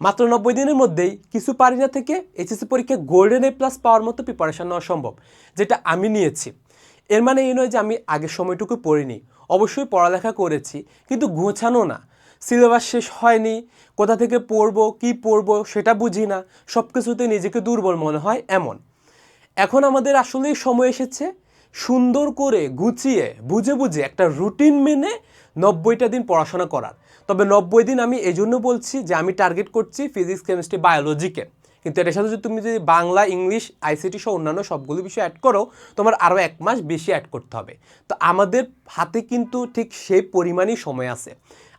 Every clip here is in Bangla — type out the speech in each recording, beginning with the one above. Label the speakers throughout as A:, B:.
A: মাত্র নব্বই দিনের মধ্যেই কিছু পারি না থেকে এইচএসসি পরীক্ষায় গোল্ডেন এ প্লাস পাওয়ার মতো প্রিপারেশন নেওয়া সম্ভব, যেটা আমি নিয়েছি। এর মানে এই নয় যে আমি আগের সময়টুকু পড়িনি। অবশ্যই পড়ালেখা করেছি, কিন্তু গোছানো না। সিলেবাস শেষ হয়নি, কোথা থেকে পড়ব, কি পড়ব সেটা বুঝি না সব কিছুতে নিজেকে দুর্বল মনে হয় এমন। এখন আমাদের আসলেই সময় এসেছে সুন্দর করে গুছিয়ে, বুঝে বুঝে একটা রুটিন মেনে নব্বইটা দিন পড়াশোনা করার। তবে নব্বই দিন আমি এই জন্য বলছি যে আমি টার্গেট করছি ফিজিক্স কেমিস্ট্রি বায়োলজিকে কিন্তু এটার সাথে যদি তুমি যদি বাংলা, ইংলিশ আইসিটি সহ অন্যান্য সবগুলো বিষয় অ্যাড করো, তোমার আরও এক মাস বেশি অ্যাড করতে হবে। তো আমাদের হাতে কিন্তু ঠিক সেই পরিমাণই সময় আছে।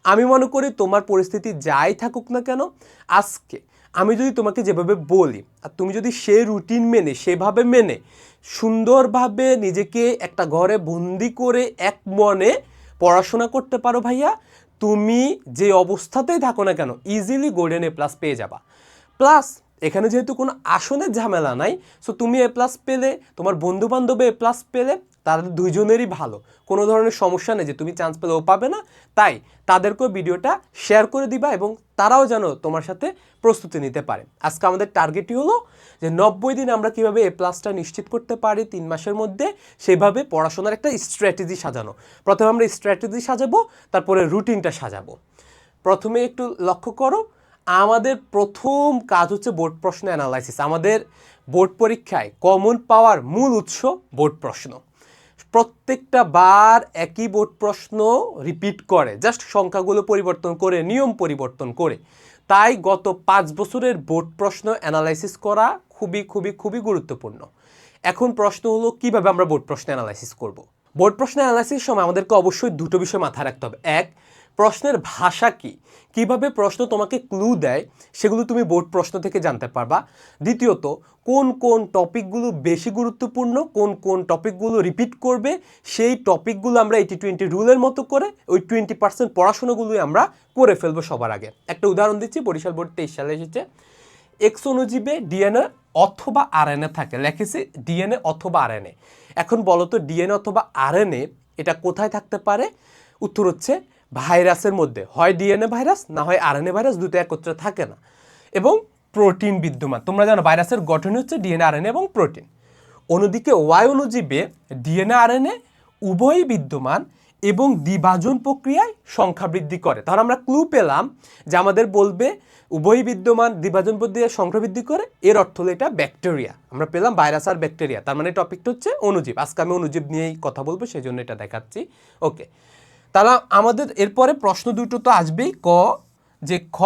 A: আমি মনে করি তোমার পরিস্থিতি যাই থাকুক না কেন, আজকে আমি যদি তোমাকে যেভাবে বলি, আর তুমি যদি সে রুটিন মেনে, সেভাবে মেনে, সুন্দরভাবে নিজেকে একটা ঘরে বন্দি করে এক মনে পড়াশোনা করতে পারো ভাইয়া তুমি যে অবস্থাতেই থাকো না কেন ইজিলি গোল্ডেন এ প্লাস পেয়ে যাবা। প্লাস এখানে যেহেতু কোনো আসনের ঝামেলা নাই সো তুমি এ প্লাস পেলে, তোমার বন্ধু বান্ধবে এ প্লাস পেলে তাদের দুইজনেরই ভালো। কোনো ধরনের সমস্যা নেই যে তুমি চান্স পেলেও পাবে না। তাই তাদেরকেও ভিডিওটা শেয়ার করে দিবা এবং তারাও যেন তোমার সাথে প্রস্তুতি নিতে পারে। আজকে আমাদের টার্গেটই হলো যে নব্বই দিন আমরা কীভাবে এ প্লাসটা নিশ্চিত করতে পারি তিন মাসের মধ্যে সেভাবে পড়াশোনার একটা স্ট্র্যাটেজি সাজানো। প্রথমে আমরা স্ট্র্যাটেজি সাজাবো, তারপরে রুটিনটা সাজাবো। প্রথমে একটু লক্ষ্য করো, আমাদের প্রথম কাজ হচ্ছে বোর্ড প্রশ্ন অ্যানালাইসিস আমাদের বোর্ড পরীক্ষায় কমন পাওয়ার মূল উৎস বোর্ড প্রশ্ন। প্রত্যেকটা বার একই বোর্ড প্রশ্ন রিপিট করে। জাস্ট সংখ্যাগুলো পরিবর্তন করে, নিয়ম পরিবর্তন করে। তাই গত পাঁচ বছরের বোর্ড প্রশ্ন অ্যানালাইসিস করা খুবই খুবই খুবই গুরুত্বপূর্ণ। এখন প্রশ্ন হলো, কীভাবে আমরা বোর্ড প্রশ্ন অ্যানালাইসিস করব? বোর্ড প্রশ্ন অ্যানালাইসিস সময় আমাদেরকে অবশ্যই দুটো বিষয় মাথায় রাখতে হবে। এক প্রশ্নের ভাষা কি? কীভাবে প্রশ্ন তোমাকে ক্লু দেয় সেগুলো তুমি বোর্ড প্রশ্ন থেকে জানতে পারবা। দ্বিতীয়ত, কোন কোন টপিকগুলো বেশি গুরুত্বপূর্ণ, কোন কোন টপিকগুলো রিপিট করবে, সেই টপিকগুলো আমরা এইটি টোয়েন্টি রুলের মতো করে, ওই টোয়েন্টি পার্সেন্ট পড়াশোনাগুলোই আমরা করে ফেলব সবার আগে। একটা উদাহরণ দিচ্ছি, বরিশাল বোর্ড তেইশ সালে এসেছে। এক্স অনুজীবে ডিএনএ অথবা আরএনএ থাকে, লেখেছে ডিএনএ অথবা আরএনএ এখন বলো তো ডিএনএ অথবা আরএনএ এটা কোথায় থাকতে পারে? উত্তর হচ্ছে ভাইরাসের মধ্যে, হয় ডিএনএ ভাইরাস, না হয় আরএনএ ভাইরাস দুটো একত্রে থাকে না। এবং প্রোটিন বিদ্যমান। তোমরা জানো, ভাইরাসের গঠন হচ্ছে ডিএনএ আরএনএ এবং প্রোটিন। অন্যদিকে ওয়াই অনুজীবে ডিএনএ আরএনএ উভয়ই বিদ্যমান এবং দ্বিভাজন প্রক্রিয়ায় সংখ্যা বৃদ্ধি করে। তাহলে আমরা ক্লু পেলাম যে আমাদের বলবে উভয়ই বিদ্যমান, দ্বিভাজন প্রক্রিয়ায় সংখ্যা বৃদ্ধি করে, এর অর্থ হলো এটা ব্যাকটেরিয়া। আমরা পেলাম ভাইরাস আর ব্যাকটেরিয়া। তার মানে টপিকটা হচ্ছে অনুজীব আজকে আমি অনুজীব নিয়েই কথা বলব সেই জন্য এটা দেখাচ্ছি। ওকে তাহলে আমাদের এরপরে প্রশ্ন দুটো তো আসবেই, ক, যে খ,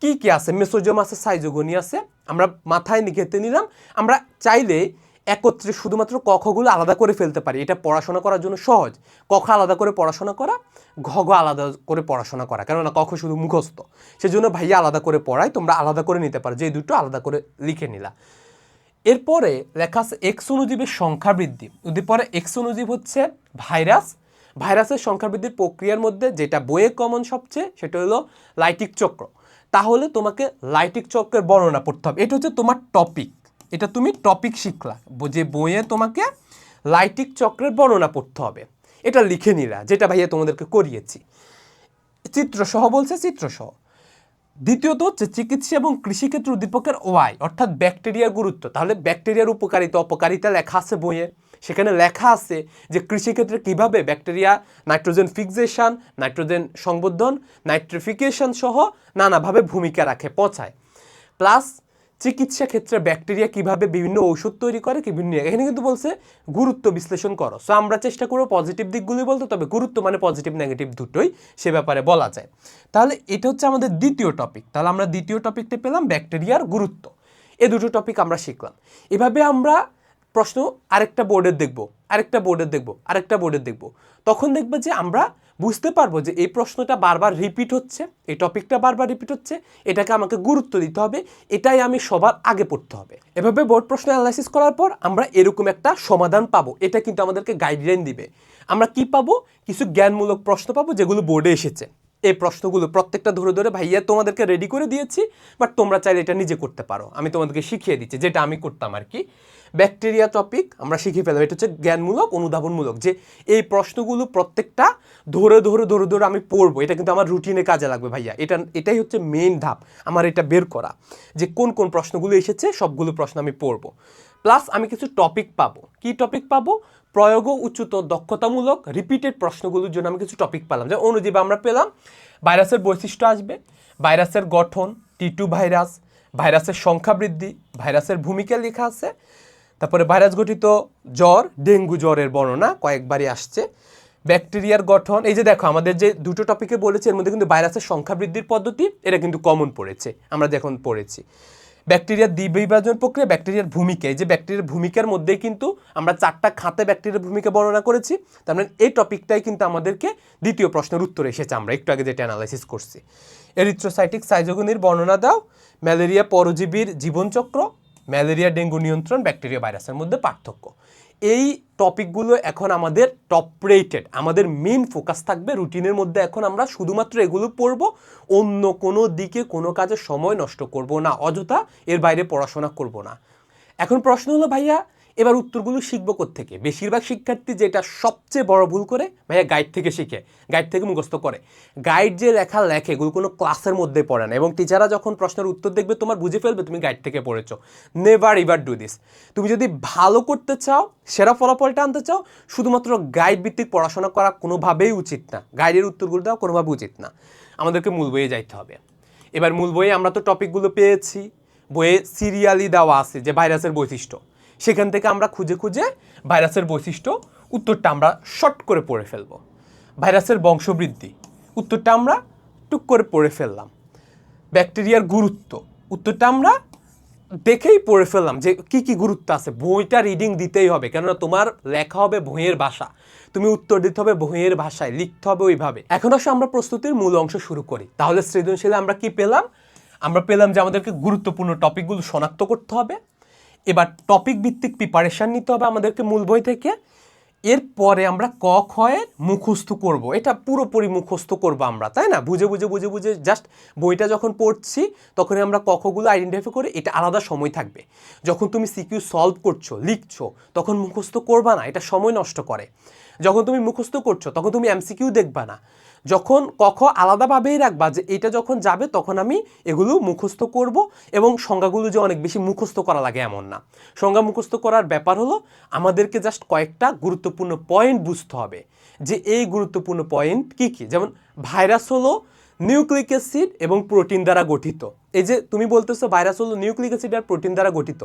A: কি কি আছে? মেসোজোম আছে, সাইজোগনি আছে। আমরা মাথায় নিঘেতে নিলাম। আমরা চাইলে একত্রে শুধুমাত্র কখগুলো আলাদা করে ফেলতে পারি। এটা পড়াশোনা করার জন্য সহজ। কখ আলাদা করে পড়াশোনা করা ঘ ঘ আলাদা করে পড়াশোনা করা। কেননা কখ শুধু মুখস্থ। সেজন্য ভাইয়া আলাদা করে পড়ায়, তোমরা আলাদা করে নিতে পারো। যে দুটো আলাদা করে লিখে নিলা। এরপরে লেখা আছে এক্স অনুজীবের সংখ্যা বৃদ্ধি। পরে এক্স অনুজীব হচ্ছে ভাইরাস ভাইরাসের সংখ্যা বৃদ্ধির প্রক্রিয়ার মধ্যে যেটা বইয়ে কমন সবচেয়ে, সেটা হলো লাইটিক চক্র। তাহলে তোমাকে লাইটিক চক্রের বর্ণনা পড়তে হবে। এটা হচ্ছে তোমার টপিক এটা তুমি টপিক শিখলা। যে বইয়ে তোমাকে লাইটিক চক্রের বর্ণনা পড়তে হবে। এটা লিখে নিলা, যেটা ভাইয়া তোমাদেরকে করিয়েছি। চিত্রসহ বলছে চিত্রসহ। দ্বিতীয়ত হচ্ছে চিকিৎসা এবং কৃষিক্ষেত্রে উদ্দীপকের ওয়াই, অর্থাৎ ব্যাকটেরিয়ার গুরুত্ব। তাহলে ব্যাকটেরিয়ার উপকারিতা, অপকারিতা লেখা আছে বইয়ে। সেখানে লেখা আছে যে কৃষিক্ষেত্রে কীভাবে ব্যাকটেরিয়া, নাইট্রোজেন ফিক্সেশন, নাইট্রোজেন সংবর্ধন, নাইট্রিফিকেশন সহ নানাভাবে ভূমিকা রাখে, পচায়। প্লাস চিকিৎসা ক্ষেত্রে ব্যাকটেরিয়া কীভাবে বিভিন্ন ঔষধ তৈরি করে, বিভিন্ন এখানে কিন্তু বলছে গুরুত্ব বিশ্লেষণ করো। সো আমরা চেষ্টা করব পজিটিভ দিকগুলি বলতে, তবে গুরুত্ব মানে পজিটিভ নেগেটিভ দুটোই সে ব্যাপারে বলা যায়। তাহলে এটা হচ্ছে আমাদের দ্বিতীয় টপিক তাহলে আমরা দ্বিতীয় টপিকটা পেলাম ব্যাকটেরিয়ার গুরুত্ব। এ দুটো টপিক আমরা শিখলাম। এভাবে আমরা প্রশ্ন, আরেকটা বোর্ডের দেখব, আরেকটা বোর্ডের দেখব, আরেকটা বোর্ডের দেখব। তখন দেখবে যে আমরা বুঝতে পারব যে এই প্রশ্নটা বারবার রিপিট হচ্ছে, এই টপিকটা বারবার রিপিট হচ্ছে, এটাকে আমাকে গুরুত্ব দিতে হবে, এটাই আমি সবার আগে পড়তে হবে। এভাবে বোর্ড প্রশ্ন অ্যানালাইসিস করার পর আমরা এরকম একটা সমাধান পাবো, এটা কিন্তু আমাদেরকে গাইডলাইন দিবে। আমরা কি পাবো? কিছু জ্ঞানমূলক প্রশ্ন পাবো যেগুলো বোর্ডে এসেছে। এই প্রশ্নগুলো প্রত্যেকটা ধরে ধরে, ভাইয়া, তোমাদেরকে রেডি করে দিয়েছি বাট তোমরা চাইলে এটা নিজে করতে পারো। আমি তোমাদেরকে শিখিয়ে দিচ্ছি, যেটা আমি করতাম আর কি ব্যাকটেরিয়া টপিক আমরা শিখে ফেললাম। এটা হচ্ছে জ্ঞানমূলক, অনুধাবনমূলক। যে এই প্রশ্নগুলো প্রত্যেকটা ধরে ধরে ধরে ধরে আমি পড়ব। এটা কিন্তু আমার রুটিনে কাজে লাগবে ভাইয়া। এটা, এটাই হচ্ছে মেইন ধাপ। আমার এটা বের করা। যে কোন কোন প্রশ্নগুলো এসেছে, সবগুলো প্রশ্ন আমি পড়ব। প্লাস আমি কিছু টপিক পাবো। কি টপিক পাবো? প্রয়োগ ও উচ্চতর দক্ষতামূলক রিপিটেড প্রশ্নগুলোর জন্য আমি কিছু টপিক পেলাম। যে অনুজীব আমরা পেলাম, ভাইরাসের বৈশিষ্ট্য আসবে, ভাইরাসের গঠন টি টু ভাইরাস ভাইরাসের সংখ্যা বৃদ্ধি, ভাইরাসের ভূমিকা লেখা আছে তারপরে ভাইরাস গঠিত জ্বর, ডেঙ্গু জ্বরের বর্ণনা কয়েকবারই আসছে। ব্যাকটেরিয়ার গঠন, এই যে দেখো, আমাদের যে দুটো টপিকে বলেছে, এর মধ্যে কিন্তু ভাইরাসের সংখ্যা বৃদ্ধির পদ্ধতি, এটা কিন্তু কমন পড়েছে, আমরা দেখুন পড়েছি। ব্যাকটেরিয়ার দ্বিবিভাজন প্রক্রিয়া, ব্যাকটেরিয়ার ভূমিকা, এই যে ব্যাকটেরিয়ার ভূমিকার মধ্যেই কিন্তু আমরা চারটা খাতে ব্যাকটেরিয়ার ভূমিকা বর্ণনা করেছি, তার মানে এই টপিকটাই কিন্তু আমাদেরকে দ্বিতীয় প্রশ্নের উত্তর এসেছে, আমরা একটু আগে যেটা অ্যানালাইসিস করছি। এরিথ্রোসাইটিক সাইজোগনির বর্ণনা দাও, ম্যালেরিয়া পরজীবীর জীবনচক্র ম্যালেরিয়া, ডেঙ্গু নিয়ন্ত্রণ, ব্যাকটেরিয়া, ভাইরাসের মধ্যে পার্থক্য। এই টপিকগুলো এখন আমাদের টপ রেটেড আমাদের মেন ফোকাস থাকবে। রুটিনের মধ্যে এখন আমরা শুধুমাত্র এগুলো পড়ব। অন্য কোনো দিকে কোনো কাজে সময় নষ্ট করব না, অযথা এর বাইরে পড়াশোনা করব না। এখন প্রশ্ন হলো, ভাইয়া এবার উত্তরগুলো শিখব থেকে বেশিরভাগ শিক্ষার্থী যেটা সবচেয়ে বড় ভুল করে, ভাইয়া গাইড থেকে শিখে গাইড থেকে মুখস্থ করে। গাইড যে লেখা লেখে, এগুলো কোনো ক্লাসের মধ্যে পড়ে না। এবং টিচাররা যখন প্রশ্নের উত্তর দেখবে, তোমার বুঝে ফেলবে, তুমি গাইড থেকে পড়েছো। নেভার ইভার ডু দিস তুমি যদি ভালো করতে চাও, সেরা ফলাফলটা আনতে চাও, শুধুমাত্র গাইড ভিত্তিক পড়াশোনা করা কোনোভাবেই উচিত না। গাইডের উত্তরগুলো দেওয়া কোনোভাবে উচিত না। আমাদেরকে মূল বইয়ে যাইতে হবে। এবার মূল বইয়ে আমরা তো টপিকগুলো পেয়েছি। বইয়ে সিরিয়ালি দেওয়া আছে, যে ভাইরাসের বৈশিষ্ট্য। সেখান থেকে আমরা খুঁজে খুঁজে ভাইরাসের বৈশিষ্ট্য উত্তরটা আমরা শর্ট করে পড়ে ফেলব। ভাইরাসের বংশবৃদ্ধি, উত্তরটা আমরা টুক করে পড়ে ফেললাম। ব্যাকটেরিয়ার গুরুত্ব, উত্তরটা আমরা দেখেই পড়ে ফেললাম যে কি কি গুরুত্ব আছে। বইটা রিডিং দিতেই হবে, কেননা তোমার লেখা হবে বইয়ের ভাষা। তুমি উত্তর দিতে হবে বইয়ের ভাষায়, লিখতে হবে ওইভাবে। এখন আসলে আমরা প্রস্তুতির মূল অংশ শুরু করি। তাহলে সৃজনশীলে আমরা কি পেলাম? আমরা পেলাম যে আমাদেরকে গুরুত্বপূর্ণ টপিকগুলো শনাক্ত করতে হবে। এবার টপিক ভিত্তিক প্রিপারেশান নিতে হবে আমাদেরকে মূল বই থেকে। এরপরে আমরা ক খয়ের মুখস্থ করব। এটা পুরোপুরি মুখস্থ করব আমরা, তাই না? বুঝে বুঝে বুঝে বুঝে জাস্ট বইটা যখন পড়ছি তখন আমরা কখগুলো আইডেন্টিফাই করে এটা আলাদা সময় থাকবে। যখন তুমি সিকিউ সলভ করছ, লিখছো, তখন মুখস্থ করবা না, এটা সময় নষ্ট করে। যখন তুমি মুখস্থ করছ, তখন তুমি এমসিকিউ দেখবা না। যখন কখ আলাদাভাবেই রাখবা যে এটা যখন যাবে, তখন আমি এগুলো মুখস্থ করব এবং সংজ্ঞাগুলো যে অনেক বেশি মুখস্থ করা লাগে এমন না। সংজ্ঞা মুখস্থ করার ব্যাপার হলো, আমাদেরকে জাস্ট কয়েকটা গুরুত্বপূর্ণ পয়েন্ট বুঝতে হবে। যে এই গুরুত্বপূর্ণ পয়েন্ট কি কি? যেমন ভাইরাস হলো নিউক্লিক অ্যাসিড এবং প্রোটিন দ্বারা গঠিত। এই যে তুমি বলতেছো ভাইরাস হলো নিউক্লিক অ্যাসিড আর প্রোটিন দ্বারা গঠিত।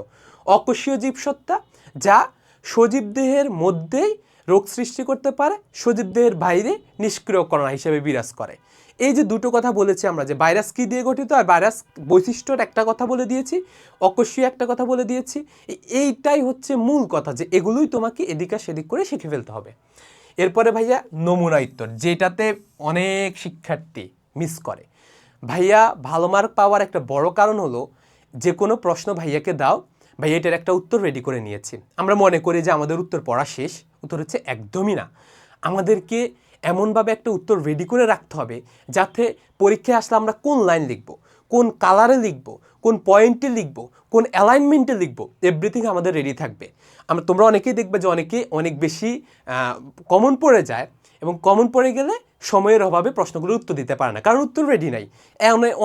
A: অকোষীয় জীবসত্তা যা সজীব দেহের মধ্যেই রোগ সৃষ্টি করতে পারে সজীব দেহের বাইরে নিষ্ক্রিয় কণা হিসেবে বিরাজ করে। এই যে দুটো কথা বলেছি আমরা, যে ভাইরাস কী দিয়ে গঠিত আর ভাইরাস বৈশিষ্ট্যর একটা কথা বলে দিয়েছি অকস্মীয় একটা কথা বলে দিয়েছি এইটাই হচ্ছে মূল কথা যে এগুলোই তোমাকে এদিক আর সেদিক করে শিখে ফেলতে হবে। এরপরে ভাইয়া নমুনা উত্তর, যেটাতে অনেক শিক্ষার্থী মিস করে। ভাইয়া ভালো মার্ক পাওয়ার একটা বড় কারণ হলো, যে কোনো প্রশ্ন ভাইয়াকে দাও, ভাইয়া এটার একটা উত্তর রেডি করে নিয়েছি। আমরা মনে করি যে আমাদের উত্তর পড়া শেষ উত্তর হচ্ছে একদমই না। আমাদেরকে এমনভাবে একটা উত্তর রেডি করে রাখতে হবে যাতে পরীক্ষায় আসলে আমরা কোন লাইন লিখব। কোন কালারে লিখব, কোন পয়েন্টে লিখব, কোন অ্যালাইনমেন্টে লিখব এভরিথিং আমাদের রেডি থাকবে। আমরা, তোমরা অনেকেই দেখবে যে অনেকে অনেক বেশি কমন পড়ে যায় এবং কমন পড়ে গেলে সময়ের অভাবে প্রশ্নগুলোর উত্তর দিতে পারে না। কারণ উত্তর রেডি নাই।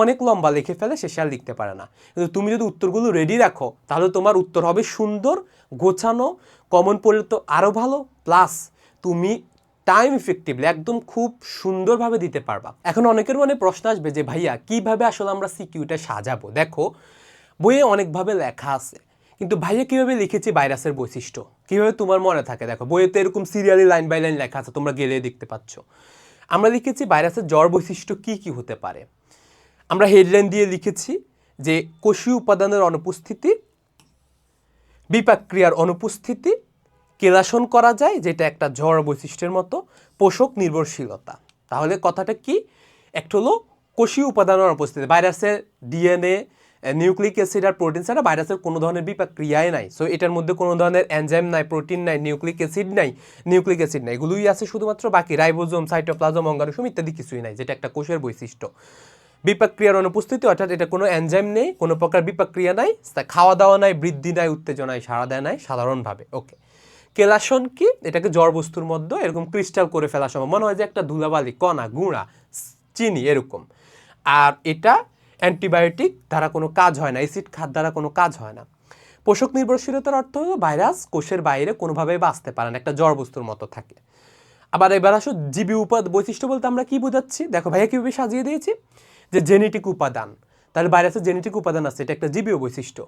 A: অনেক লম্বা লিখে ফেলে সে আর লিখতে পারে না। কিন্তু তুমি যদি উত্তরগুলো রেডি রাখো, তাহলে তোমার উত্তর হবে সুন্দর, গোছানো কমন পড়লে তো আরও ভালো প্লাস তুমি টাইম ইফেক্টিভলি একদম খুব সুন্দরভাবে দিতে পারবা। এখন অনেকের মনে প্রশ্ন আসবে যে, ভাইয়া, কীভাবে আসলে আমরা সিকিউটা সাজাবো? দেখো, বইয়ে অনেকভাবে লেখা আছে, কিন্তু ভাইয়া কীভাবে লিখেছি ভাইরাসের বৈশিষ্ট্য? কীভাবে তোমার মনে থাকে? দেখো বইয়ে তো এরকম সিরিয়ালি লাইন বাই লাইন লেখা আছে, তোমরা গেলে দেখতে পাচ্ছ। আমরা লিখেছি ভাইরাসের জ্বর বৈশিষ্ট্য কী কী হতে পারে? আমরা হেডলাইন দিয়ে লিখেছি যে, কোষীয় উপাদানের অনুপস্থিতি, বিপাক্রিয়ার অনুপস্থিতি কেলাসন করা যায়, যেটা একটা ঝড় বৈশিষ্ট্যের মতো, পোষক নির্ভরশীলতা। তাহলে কথাটা কি? একটা হলো কোষীয় উপাদানের অনুপস্থিতি ভাইরাসের ডিএনএ নিউক্লিক অ্যাসিড আর প্রোটিন ছাড়া ভাইরাসের কোনো ধরনের বিপাক ক্রিয়াই নাই। সো এটার মধ্যে কোনো ধরনের এনজাইম নাই, প্রোটিন নাই, নিউক্লিক অ্যাসিড নাই, নিউক্লিক অ্যাসিড নাই, এগুলোই আছে শুধুমাত্র। বাকি রাইবোজোম, সাইটোপ্লাজম অঙ্গারুসম ইত্যাদি কিছুই নাই, যেটা একটা কোষের বৈশিষ্ট্য। বিপাক ক্রিয়ার অনুপস্থিতি, অর্থাৎ এটা কোনো এনজাইম নেই, কোনো প্রকার বিপাক ক্রিয়া নাই খাওয়া দাওয়া নাই, বৃদ্ধি নাই, উত্তেজনায় সাড়া দেয় নাই, সাধারণভাবে। ওকে কেলাসন কি? এটাকে জড় বস্তুর মধ্যে এরকম ক্রিস্টাল করে ফেলা সম্ভব। মনে হয় যে একটা ধুলাবালি, কণা, গুঁড়া চিনি, এরকম। আর এটা অ্যান্টিবায়োটিক দ্বারা কোনো কাজ হয় না, অ্যাসিড খাদ দ্বারা কোনো কাজ হয় না। পোষক নির্ভরশীলতার অর্থ হলো ভাইরাস কোষের বাইরে কোনোভাবেই বাঁচতে পারে না, একটা জড় বস্তুর মতো থাকে। আবার এবার আসো জীবী উপাদ বৈশিষ্ট্য বলতে আমরা কি বোঝাচ্ছি? দেখো ভাইয়া কীভাবে সাজিয়ে দিয়েছি? যে জেনেটিক উপাদান। তাহলে ভাইরাসের জেনেটিক উপাদান আছে, এটা একটা জীবীয় বৈশিষ্ট্য।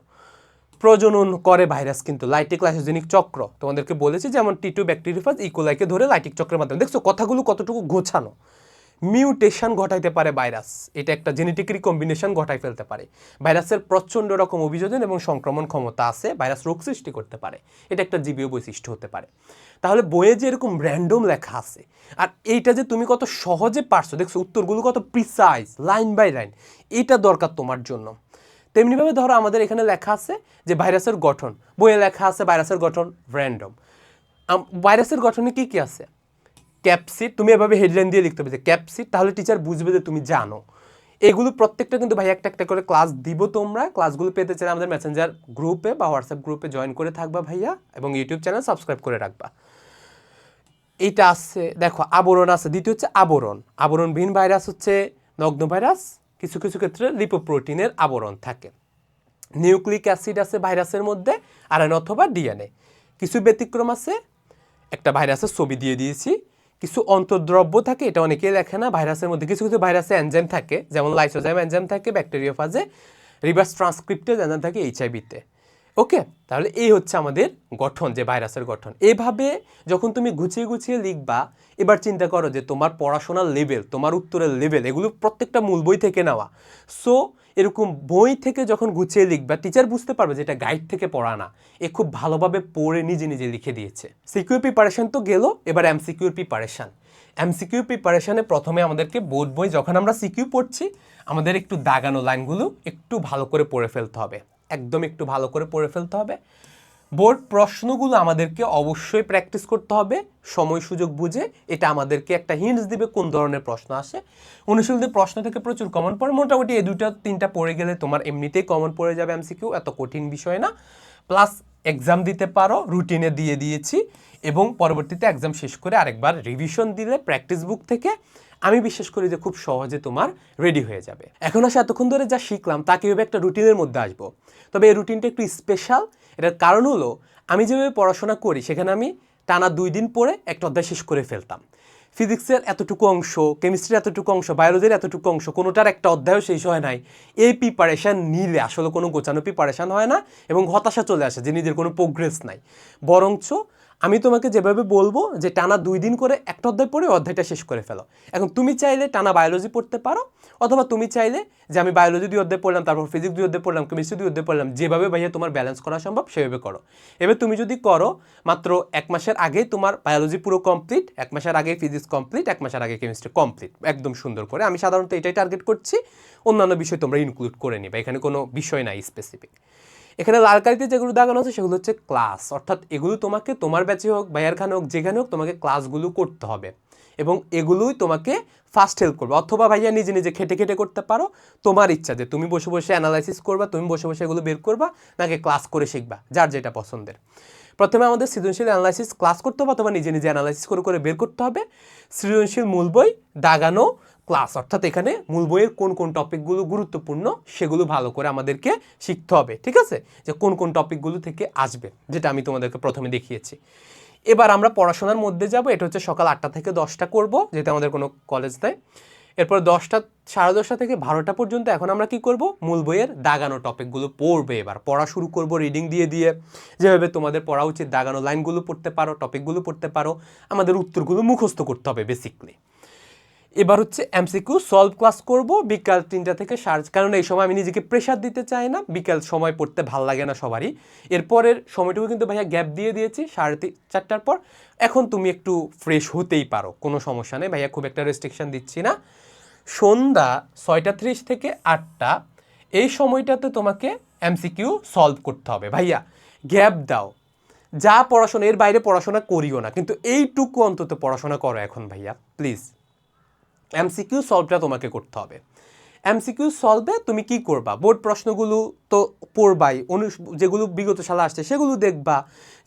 A: প্রজনন করে ভাইরাস কিন্তু লাইটিক লাইসোজেনিক চক্র। তোমাদেরকে বলেছি যেমন টি টু ব্যাকটেরিফাজ ইকোলাইকে ধরে লাইটিক চক্রের মাধ্যমে। দেখছ, কথাগুলো কতটুকু গোছানো? মিউটেশন ঘটাইতে পারে ভাইরাস। এটা একটা জেনেটিক রিকম্বিনেশন ঘটাই ফেলতে পারে। ভাইরাসের প্রচণ্ড রকম অভিযোজন এবং সংক্রমণ ক্ষমতা আছে, ভাইরাস রোগ সৃষ্টি করতে পারে। এটা একটা জীবীয় বৈশিষ্ট্য হতে পারে। তাহলে বইয়ে যে এরকম র্যান্ডম লেখা আছে, আর এইটা যে তুমি কত সহজে পারছ, দেখছ, উত্তরগুলো কত প্রিসাইজ লাইন বাই লাইন এটা দরকার তোমার জন্য। তেমনিভাবে ধরো আমাদের এখানে লেখা আছে যে ভাইরাসের গঠন। বইয়ে লেখা আছে ভাইরাসের গঠন র্যান্ডম ভাইরাসের গঠনে কি কি আছে? ক্যাপসিড তুমি এভাবে হেডলাইন দিয়ে লিখতে হবে যে ক্যাপসিড তাহলে টিচার বুঝবে যে তুমি জানো। এগুলো প্রত্যেকটা কিন্তু ভাই একটা একটা করে ক্লাস দিব তোমরা। ক্লাসগুলো পেতে চাইলে আমাদের মেসেঞ্জার গ্রুপে বা হোয়াটসঅ্যাপ গ্রুপে জয়েন করে থাকবা ভাইয়া এবং ইউটিউব চ্যানেল সাবস্ক্রাইব করে রাখবা। এইটা আছে, দেখো, আবরণ আছে, দ্বিতীয় হচ্ছে আবরণ। আবরণবিহীন ভাইরাস হচ্ছে নগ্ন ভাইরাস কিছু কিছু ক্ষেত্রে লিপোপ্রোটিনের আবরণ থাকে। নিউক্লিক অ্যাসিড আছে ভাইরাসের মধ্যে আর এন অথবা ডিএনএ। কিছু ব্যতিক্রম আছে একটা ভাইরাসের ছবি দিয়ে দিয়েছি। কিছু অন্তর্দ্রব্য থাকে এটা অনেকেই দেখে না ভাইরাসের মধ্যে কিছু কিছু ভাইরাসে এনজাইম থাকে যেমন লাইসোজাইম এনজাইম থাকে ব্যাকটেরিয়া ফাজে রিভার্স ট্রান্সক্রিপ্টেজ এনজাইম থাকে এইচআইভিতে। ওকে তাহলে এই হচ্ছে আমাদের গঠন, যে ভাইরাসের গঠন। এভাবে যখন তুমি গুছিয়ে গুছিয়ে লিখবা, এবার চিন্তা করো যে তোমার পড়াশোনার লেভেল তোমার উত্তরের লেভেল এগুলো প্রত্যেকটা মূল বই থেকে নেওয়া। সো এরকম বই থেকে যখন গুছিয়ে লিখবা টিচার বুঝতে পারবে যে এটা গাইড থেকে পড়া না। এ খুব ভালোভাবে পড়ে নিজে নিজে লিখে দিয়েছে। সিকিউর প্রিপারেশন তো গেল, এবার এমসিকিউর প্রিপারেশন এমসিকিউ প্রিপারেশনে প্রথমে আমাদেরকে বোর্ড বই, যখন আমরা সিকিউ পড়ছি, আমাদের একটু দাগানো লাইনগুলো একটু ভালো করে পড়ে ফেলতে হবে। একদম একটু ভালো করে পড়ে ফেলতে হবে। বোর্ড প্রশ্নগুলো আমাদেরকে অবশ্যই প্র্যাকটিস করতে হবে, সময় সুযোগ বুঝে এটা আমাদেরকে একটা হিন্টস দিবে কোন ধরনের প্রশ্ন আসে। অনুশীলদের প্রশ্ন থেকে প্রচুর কমন পড়ে, মোটামুটি এই দুইটা, তিনটা পড়ে গেলে তোমার এমনিতেই কমন পড়ে যাবে এমসিকিউ এত কঠিন বিষয় না। প্লাস এক্সাম দিতে পারো রুটিনে দিয়ে দিয়েছি এবং পরবর্তীতে এক্সাম শেষ করে আরেকবার রিভিশন দিলে প্র্যাকটিস বুক থেকে আমি বিশ্বাস করি যে খুব সহজে তোমার রেডি হয়ে যাবে। এখন আসে এতক্ষণ ধরে যা শিখলাম, তা কীভাবে একটা রুটিনের মধ্যে আসব? তবে এই রুটিনটা একটু স্পেশাল এটার কারণ হলো, আমি যেভাবে পড়াশোনা করি, সেখানে আমি টানা দুই দিন পরে একটা অধ্যায় শেষ করে ফেলতাম। ফিজিক্সের এতটুকু অংশ, কেমিস্ট্রির এতটুকু অংশ, বায়োলজির এতটুকু অংশ, কোনোটার একটা অধ্যায়ও শেষ হয় নাই। এই প্রিপারেশান নিলে, আসলে কোনো গোছানো প্রিপারেশান হয় না এবং হতাশা চলে আসে যে নিজের কোনো প্রোগ্রেস নাই। বরঞ্চ আমি তোমাকে যেভাবে বলব যে টানা দুই দিন করে একটা অধ্যায় পড়ে অধ্যায়টা শেষ করে ফেলো। এখন তুমি চাইলে টানা বায়োলজি পড়তে পারো, অথবা তুমি চাইলে যে আমি বায়োলজি দুই অধ্যায় পড়লাম, তারপর ফিজিক্স দুই অধ্যায় পড়লাম কেমিস্ট্রি দুই অধ্যায় পড়লাম, যেভাবে ভাইয়া তোমার ব্যালেন্স করা সম্ভব সেভাবে করো। এবার তুমি যদি করো, মাত্র এক মাসের আগে তোমার বায়োলজি পুরো কমপ্লিট এক মাসের আগে ফিজিক্স কমপ্লিট এক মাসের আগে কেমিস্ট্রি কমপ্লিট একদম সুন্দর করে। আমি সাধারণত এটাই টার্গেট করছি। অন্যান্য বিষয় তোমরা ইনক্লুড করে নিবে, এখানে কোনো বিষয় নাই স্পেসিফিক এখানে লাল কালিতে যেগুলো দাগানো আছে, সেগুলো হচ্ছে ক্লাস অর্থাৎ এগুলো তোমাকে তোমার ব্যাচে হোক বাইয়ার খানে হোক, যেখানে হোক তোমাকে ক্লাসগুলো করতে হবে। এবং এগুলোই তোমাকে ফার্স্ট হেল্প করবে। অথবা ভাইয়া নিজে নিজে খেটে খেটে করতে পারো। তোমার ইচ্ছা যে তুমি বসে বসে অ্যানালাইসিস করবা, তুমি বসে বসে এগুলো বের করবা নাকি ক্লাস করে শিখবা, যার যেটা পছন্দের। প্রথমে আমাদের সৃজনশীল অ্যানালাইসিস ক্লাস করতে হবে, অথবা নিজে নিজে অ্যানালাইসিস করে করে বের করতে হবে। সৃজনশীল মূল বই, দাগানো ক্লাস, অর্থাৎ এখানে মূল বইয়ের কোন কোন টপিকগুলো গুরুত্বপূর্ণ সেগুলো ভালো করে আমাদেরকে শিখতে হবে, ঠিক আছে? যে কোন কোন টপিকগুলো থেকে আসবে, যেটা আমি তোমাদেরকে প্রথমে দেখিয়েছি। এবার আমরা পড়াশোনার মধ্যে যাব, এটা হচ্ছে সকাল আটটা থেকে দশটা করব, যেহেতু আমাদের কোনো কলেজ নেই। এরপর দশটা, সাড়ে দশটা থেকে বারোটা পর্যন্ত এখন আমরা কি করব? মূল বইয়ের দাগানো টপিকগুলো পড়বে এবার। পড়া শুরু করব রিডিং দিয়ে দিয়ে। যেভাবে তোমাদের পড়া উচিত, দাগানো লাইনগুলো পড়তে পারো টপিকগুলো পড়তে পারো। আমাদের উত্তরগুলো মুখস্থ করতে হবে বেসিকলি এবার হচ্ছে এমসিকিউ সলভ ক্লাস করব, বিকাল তিনটা থেকে সাড়ে কারণ এই সময় আমি নিজেকে প্রেশার দিতে চাই না, বিকাল সময় পড়তে ভালো লাগে না সবারই। এরপরের সময়টুকু কিন্তু ভাইয়া গ্যাপ দিয়ে দিয়েছি, সাড়ে চারটার পর। এখন তুমি একটু ফ্রেশ হতেই পারো, কোনো সমস্যা নেই, ভাইয়া খুব একটা রেস্ট্রিকশন দিচ্ছি না। সন্ধ্যা ছয়টা ত্রিশ থেকে আটটা, এই সময়টাতে তোমাকে এমসিকিউ সলভ করতে হবে। ভাইয়া গ্যাপ দাও। যা পড়াশোনা, এর বাইরে পড়াশোনা করিও না, কিন্তু এইটুকু অন্তত পড়াশোনা করো এখন ভাইয়া প্লিজ এমসিকিউ সলভটা তোমাকে করতে হবে। এমসিকিউ সলভে তুমি কি করবা? বোর্ড প্রশ্নগুলো তো পড়বাই, অনু, যেগুলো বিগত সালে আসছে সেগুলো দেখবা,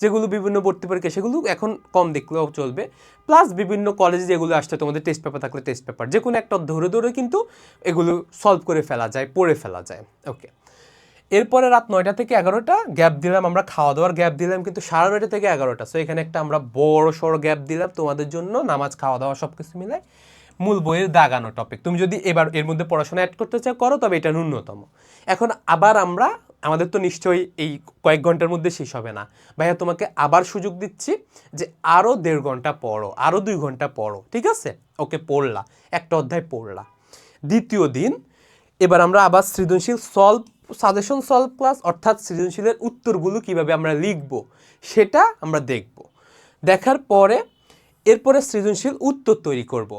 A: যেগুলো বিভিন্ন ভর্তি পরীক্ষা সেগুলো এখন কম দেখলেও চলবে। প্লাস বিভিন্ন কলেজে যেগুলো আসছে তোমাদের টেস্ট পেপার থাকলে টেস্ট পেপার যে কোনো একটা ধরে ধরে কিন্তু এগুলো সলভ করে ফেলা যায়, পড়ে ফেলা যায়। ওকে এরপরে রাত নয়টা থেকে এগারোটা গ্যাপ দিলাম আমরা খাওয়া দাওয়ার গ্যাপ দিলাম কিন্তু সাড়ে নয়টা থেকে এগারোটা। সো এখানে একটা আমরা বড় সড়ো গ্যাপ দিলাম তোমাদের জন্য, নামাজ, খাওয়া দাওয়া সব কিছু মিলে মূল বইয়ের দাগানো টপিক তুমি যদি এবার এর মধ্যে পড়াশোনা অ্যাড করতে চাও, করো, তবে এটা ন্যূনতম। এখন আবার আমরা, আমাদের তো নিশ্চয়ই এই কয়েক ঘণ্টার মধ্যে শেষ হবে না। ভাইয়া, তোমাকে আবার সুযোগ দিচ্ছি যে আরও দেড় ঘণ্টা পড়ো আরও দুই ঘণ্টা পড়ো, ঠিক আছে? ওকে, পড়লা, একটা অধ্যায় পড়লা। দ্বিতীয় দিন, এবার আমরা আবার সৃজনশীল সলভ সাজেশন সলভ ক্লাস অর্থাৎ সৃজনশীলের উত্তরগুলো কীভাবে আমরা লিখব, সেটা আমরা দেখব। দেখার পরে, এরপরে সৃজনশীল উত্তর তৈরি করব।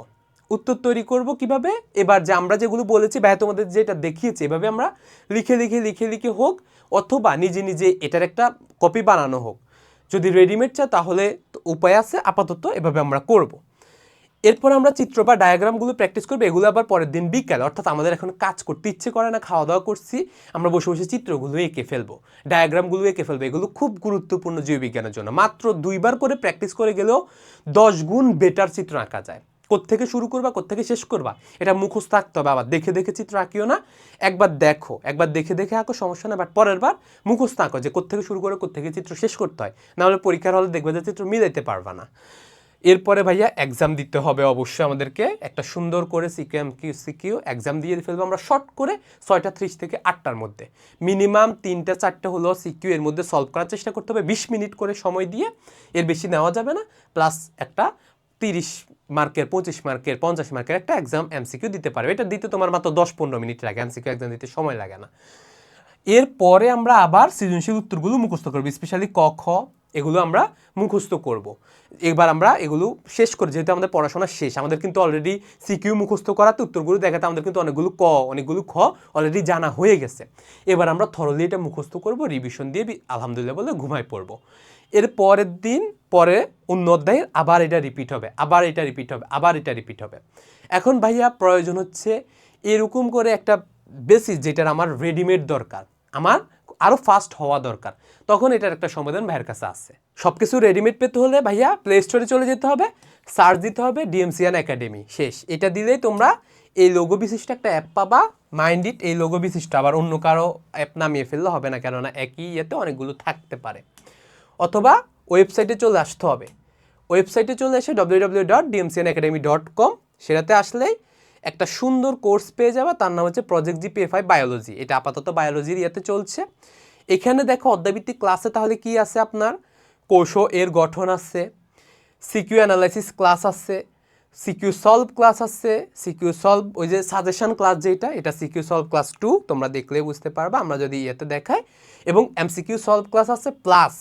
A: উত্তর তৈরি করব কীভাবে? এবার যে আমরা যেগুলো বলেছি ভাই তোমাদের যেটা দেখিয়েছি, এভাবে আমরা লিখে লিখে লিখে লিখে হোক, অথবা নিজে নিজে এটার একটা কপি বানানো হোক। যদি রেডিমেড চায় তাহলে উপায় আছে, আপাতত এভাবে আমরা করব। এরপর আমরা চিত্র বা ডায়াগ্রামগুলো প্র্যাকটিস করব, এগুলো আবার পরের দিন বিকালে, অর্থাৎ আমাদের এখন কাজ করতে ইচ্ছে করে না খাওয়া দাওয়া করছি, আমরা বসে বসে চিত্রগুলো এঁকে ফেলব। ডায়াগ্রামগুলো এঁকে ফেলব, এগুলো খুব গুরুত্বপূর্ণ জীববিজ্ঞানের জন্য। মাত্র দুইবার করে প্র্যাকটিস করে গেলেও দশ গুণ বেটার চিত্র আঁকা যায়। কোত্থেকে শুরু করবা, কোত্থেকে শেষ করবা? এটা মুখস্থ থাকতে হবে আবার। দেখে দেখে চিত্র আঁকিও না। একবার দেখো, একবার দেখে দেখে আঁকো, সমস্যা না বাট পরের বার মুখস্থ আঁকো যে কোত্থেকে শুরু করে, কোত্থেকে চিত্র শেষ করতে হয়। নাহলে পরীক্ষার হলে দেখবে যে চিত্র মিলাইতে পারবা না। এরপরে ভাইয়া এক্সাম দিতে হবে অবশ্যই আমাদেরকে। একটা সুন্দর করে সিকিউ কিউ সিকিউ এক্সাম দিয়ে ফেলব আমরা শর্ট করে ছয়টা ত্রিশ থেকে আটটার মধ্যে। মিনিমাম তিনটা, চারটে হলো সিকিউ এর মধ্যে সলভ করার চেষ্টা করতে হবে। বিশ মিনিট করে সময় দিয়ে এর বেশি নেওয়া যাবে না। প্লাস একটা তিরিশ মার্কের, পঁচিশ মার্কের, পঞ্চাশ মার্কের একটা এক্সাম এমসিকিউ দিতে পারবে। এটা দিতে তোমার মাত্র দশ পনেরো মিনিট লাগে এমসিকিউ এক্সাম দিতে সময় লাগে না। এরপরে আমরা আবার সৃজনশীল উত্তরগুলো মুখস্থ করব স্পেশালি ক, খ, এগুলো আমরা মুখস্থ করব। এবার আমরা এগুলো শেষ করে, যেহেতু আমাদের পড়াশোনা শেষ, আমাদের কিন্তু অলরেডি সিকিউ মুখস্থ করাতে উত্তরগুলো দেখাতে আমাদের কিন্তু অনেকগুলো ক, অনেকগুলো খ অলরেডি জানা হয়ে গেছে। এবার আমরা থরলি এটা মুখস্থ করব রিভিশন দিয়ে আলহামদুলিল্লাহ বলে ঘুমায় পড়ব। এর পরের দিন পরে অন্য অধ্যায়ের আবার এটা রিপিট হবে, আবার এটা রিপিট হবে, আবার এটা রিপিট হবে। এখন ভাইয়া প্রয়োজন হচ্ছে এরকম করে একটা বেসিস যেটার আমার রেডিমেড দরকার, আমার আরও ফাস্ট হওয়া দরকার। তখন এটার একটা সমাধান ভাইয়ের কাছে আছে। সব কিছু রেডিমেড পেতে হলে ভাইয়া প্লে স্টোরে চলে যেতে হবে সার্চ দিতে হবে ডিএমসিয়ান একাডেমি শেষ। এটা দিলেই তোমরা এই লোগো বিশিষ্ট একটা অ্যাপ পাবা মাইন্ড ইট এই লোগো বিশিষ্ট আবার অন্য কারও অ্যাপ নামিয়ে ফেললে হবে না, কেননা একই ইয়েতে অনেকগুলো থাকতে পারে। অথবা ওয়েবসাইটে চলে আসতে হবে। ওয়েবসাইটে চলে এসে W W dot DMCN academy dot com সেটাতে আসলেই একটা সুন্দর কোর্স পেয়ে যাবে। তার নাম হচ্ছে প্রজেক্ট জি পিএফআই বায়োলজি এটা আপাতত বায়োলজির ইয়েতে চলছে। এখানে দেখো অধ্যায়ভিত্তিক ক্লাসে তাহলে কি আছে আপনার? কোষ এর গঠন আছে সিকিউ অ্যানালাইসিস ক্লাস আছে সিকিউ সলভ ক্লাস আছে সিকিউ সলভ ওই যে সাজেশন ক্লাস যেটা, এটা সিকিউ সলভ ক্লাস টু তোমরা দেখলে বুঝতে পারবা। আমরা যদি ইয়েতে দেখাই, এবং এমসিকিউ সলভ ক্লাস আছে প্লাস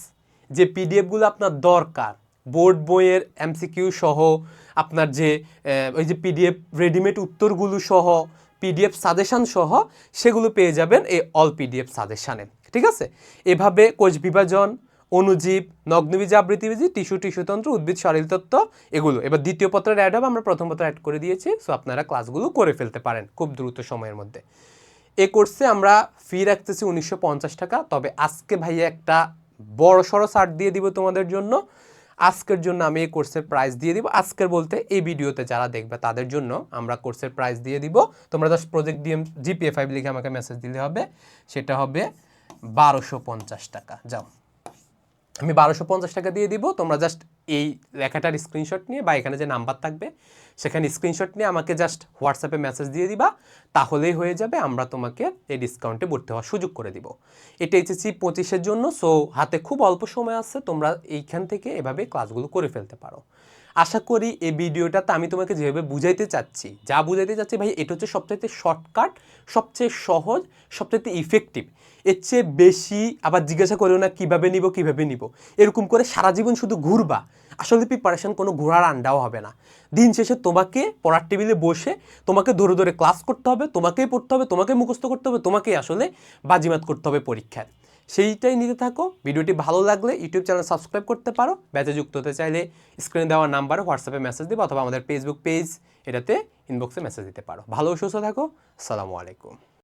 A: যে পিডিএফগুলো আপনার দরকার, বোর্ড বইয়ের এমসিকিউ সহ, আপনার যে ওই যে পিডিএফ রেডিমেড উত্তরগুলো সহ পিডিএফ সাজেশন সহ, সেগুলো পেয়ে যাবেন এই অল পিডিএফ সাজেশানে ঠিক আছে? এভাবে কোষ বিভাজন, অণুজীব, নগ্নবীজ আবৃত্তিবীজি, টিস্যু, টিস্যুতন্ত্র, উদ্ভিদ শরীরতত্ত্ব এগুলো। এবার দ্বিতীয় পত্রের অ্যাড হবে আমরা প্রথম পত্র অ্যাড করে দিয়েছি সো আপনারা ক্লাসগুলো করে ফেলতে পারেন খুব দ্রুত সময়ের মধ্যে। এ কোর্সে আমরা ফি রাখতেছি উনিশশো পঞ্চাশ টাকা, তবে আজকে ভাইয়া একটা বড় সড়ো ছাড় দিয়ে দিব তোমাদের জন্য। আজকের জন্য আমি এই কোর্সের প্রাইস দিয়ে দিব। আজকের বলতে এই ভিডিওতে যারা দেখবে তাদের জন্য আমরা কোর্সের প্রাইস দিয়ে দিব। তোমরা জাস্ট প্রজেক্ট দিয়ে জিপিএ ফাইভ লিখে আমাকে মেসেজ দিলে হবে। সেটা হবে বারোশো পঞ্চাশ টাকা। যাও। আমি বারোশো পঞ্চাশ টাকা দিয়ে দিব। তোমরা জাস্ট এই লেখাটার স্ক্রিনশট নিয়ে বা এখানে যে নাম্বার থাকবে, সেখানে স্ক্রিনশট নিয়ে আমাকে জাস্ট হোয়াটসঅ্যাপে মেসেজ দিয়ে দিবা। তাহলেই হয়ে যাবে, আমরা তোমাকে এই ডিসকাউন্টে ভর্তি হওয়ার সুযোগ করে দিব। এটা এসেছি পঁচিশের জন্য সো হাতে খুব অল্প সময় আছে, তোমরা এইখান থেকে এভাবে ক্লাসগুলো করে ফেলতে পারো। আশা করি এই ভিডিওটাতে আমি তোমাকে যেভাবে বুঝাইতে চাচ্ছি, যা বুঝাইতে চাচ্ছি ভাই, এটা হচ্ছে সবচাইতে শর্টকাট সবচেয়ে সহজ, সবচাইতে ইফেক্টিভ এর চেয়ে বেশি আবার জিজ্ঞাসা করেও না, কীভাবে নিব কীভাবে নিব। এরকম করে সারা জীবন শুধু ঘুরবা। আসলে প্রিপারেশন কোনো ঘোরার আন্ডাও হবে না। দিন শেষে তোমাকে পড়ার টেবিলে বসে তোমাকে ধরে ধরে ক্লাস করতে হবে, তোমাকেই পড়তে হবে, তোমাকেই মুখস্থ করতে হবে, তোমাকেই আসলে বাজিমাত করতে হবে পরীক্ষায়। সেইটাই নিতে থাকো। ভিডিওটি ভালো লাগলে ইউটিউব চ্যানেল সাবস্ক্রাইব করতে পারো। ব্যাচে যুক্ত হতে চাইলে স্ক্রিনে দেওয়া নাম্বারে হোয়াটসঅ্যাপে মেসেজ দিবে অথবা আমাদের ফেসবুক পেজ এটাতে ইনবক্সে মেসেজ দিতে পারো। ভালো, সুস্থ থাকো। সালামু আলাইকুম।